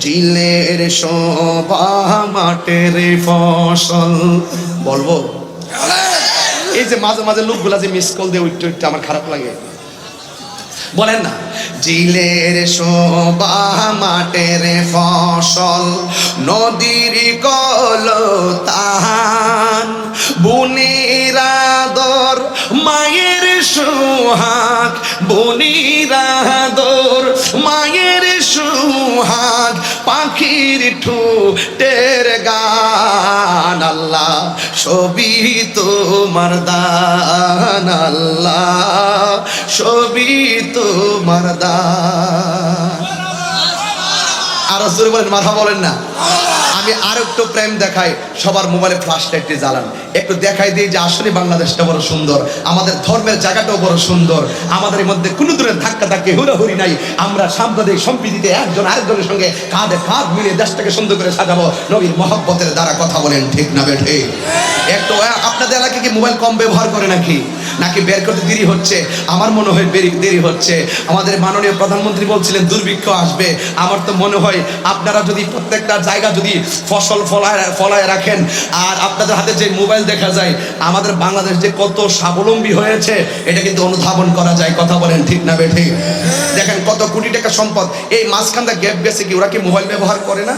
জিলের শোভা মাটের ফসল। বলব? এই যে মাঝে মাঝে লোকগুলা যে মিস কল দিয়ে উঠতে আমার খারাপ লাগে। বলেন না। জিলের শোভা মাটের ফসল, নদীর কলতান বুনিরাদর মায়ের সুহাগ বুনিরাদর পাখির ঠুটের গান আল্লাহ ছবি তোমার দান আল্লাহ ছবি তোমার দান। আরও জোরে বলেন, মাথা বলেন না। আমি আর একটু প্রেম দেখাই, সবার মোবাইলে ফ্লাশ লাইটটি জ্বালান। একটু দেখাই দিই যে আসলে বাংলাদেশটা বড় সুন্দর, আমাদের ধর্মের জায়গাটাও বড় সুন্দর, আমাদের মধ্যে কোনো দূরের ধাক্কা ধাক্কি, হুড়াহুড়ি নাই। আমরা সাম্প্রদায়িক সম্প্রীতিতে একজন আরেকজনের সঙ্গে কাঁধে কাঁধ মিলিয়ে দেশটাকে সুন্দর করে সাজাবো। নবীর মহব্বতের দ্বারা কথা বলেন, ঠিক না বেঠে? একটু আপনাদের এলাকায় কি মোবাইল কম ব্যবহার করে নাকি? নাকি বের করতে দেরি হচ্ছে? আমার মনে হয় দেরি হচ্ছে। আমাদের মাননীয় প্রধানমন্ত্রী বলছিলেন, দুর্ভিক্ষ আসবে। আমার তো মনে হয় আপনারা যদি প্রত্যেকটা জায়গা যদি ফসল ফলায় ফলায় রাখেন, আর আপনাদের হাতে যে মোবাইল দেখা যায়, আমাদের বাংলাদেশ যে কত স্বাবলম্বী হয়েছে, এটা কিন্তু অনুধাবন করা যায়। কথা বলেন ঠিক না বেঠে? দেখেন কত কোটি টাকা সম্পদ। এই মাঝখানটা গ্যাপ গেছে কি? ওরা কি মোবাইল ব্যবহার করে না?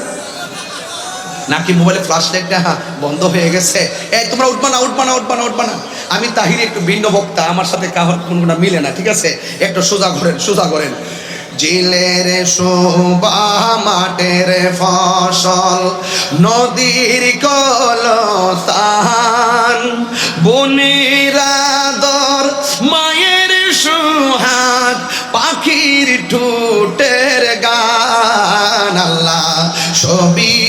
নাকি মোবাইলে ফ্ল্যাশ লাইটটা বন্ধ হয়ে গেছে? এই, তোমরা উঠবা না উঠবা না উঠবা না উঠবা না। আমি তাহির একটু ভিন্ন বক্তা, আমার সাথে কাহর কোনটা মিলে না, ঠিক আছে? একটু সোজা করেন সোজা করেন জিলের শোভা মাটের ফসল, নদীর কল কলতান বনিরাদর মায়ের সুহাগ, পাখির ঠোঁটের গান, আল্লাহ সবই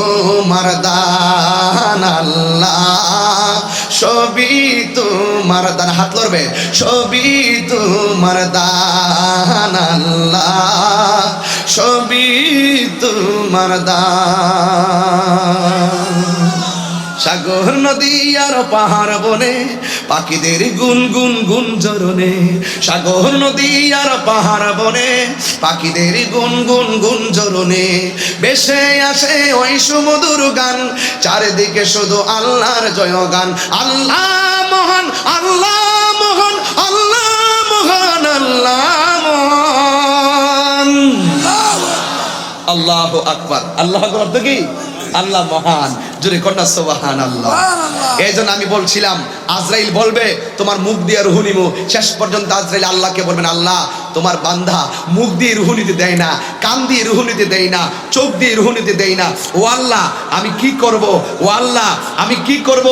তোমার দান আল্লাহ। সবই তোমার দান হাত লড়বে সবই তোমার দান আল্লাহ। সবই তোমার দান সাগর, নদী আর পাহাড় বনে, পাখিদের গুন গুন গুন জরনে সাগর, নদী আর পাহাড় বনে, পাখিদের গুন গুন গুন জরনে বেশে আসে ওই সুমধুর গান, চারিদিকে শুধু আল্লাহর জয় গান আল্লাহ মহান আল্লাহ মহান আল্লাহ মহান আল্লাহ মহান। আল্লাহ আকবার। আল্লাহ কি? আল্লাহ মহান। জোরে কন্যা সোবাহান আল্লাহ এই জন্য আমি বলছিলাম আজরাইল বলবে তোমার মুখ দিয়ে রুহু নিমু। শেষ পর্যন্ত আজরাইল আল্লাহকে বলবেন আল্লাহ তোমার বান্ধা মুখ দিয়ে রুহু নিতে দেয় না কান দিয়ে রুহু নিতে দেয় না চোখ দিয়ে রুহুনিতে দেয় না। ও আল্লাহ আমি কি করব? ও আল্লাহ আমি কি করব?